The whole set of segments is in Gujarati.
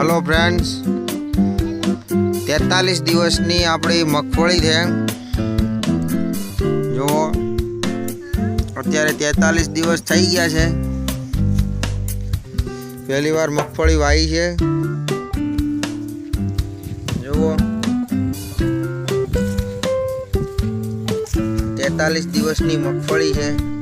હલો ફ્રેન્ડ્સ તેતાલીસ દિવસની આપણી મગફળી છે. જુઓ. અત્યારે તેતાલીસ દિવસ થઈ ગયા છે. પહેલી વાર મગફળી વાવી છે. જુઓ. તેતાલીસ દિવસની મગફળી છે.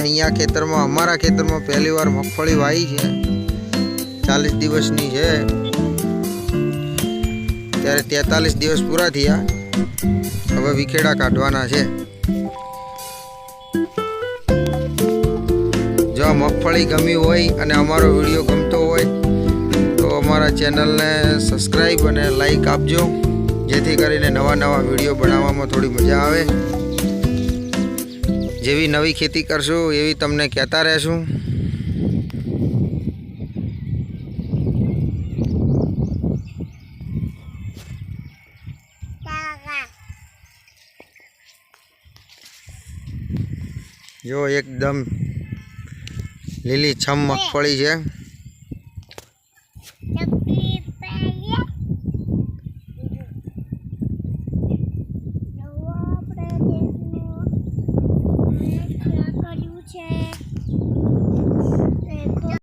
અહીંયા ખેતરમાં, અમારા ખેતરમાં પહેલી વાર મગફળી વાવી છે. ચાલીસ દિવસની છે. ત્યારે તેતાલીસ દિવસ પૂરા થયા. હવે વિખેડા કાઢવાના છે. જો મગફળી ગમી હોય અને અમારો વીડિયો ગમતો હોય, તો અમારા ચેનલને સબસ્ક્રાઈબ અને લાઈક આપજો. જેથી કરીને નવા નવા વીડિયો બનાવવામાં થોડી મજા આવે. જેવી નવી ખેતી કરશું એવી તમને કહેતા રહેશું. જો એકદમ લીલી છમ મગફળી છે.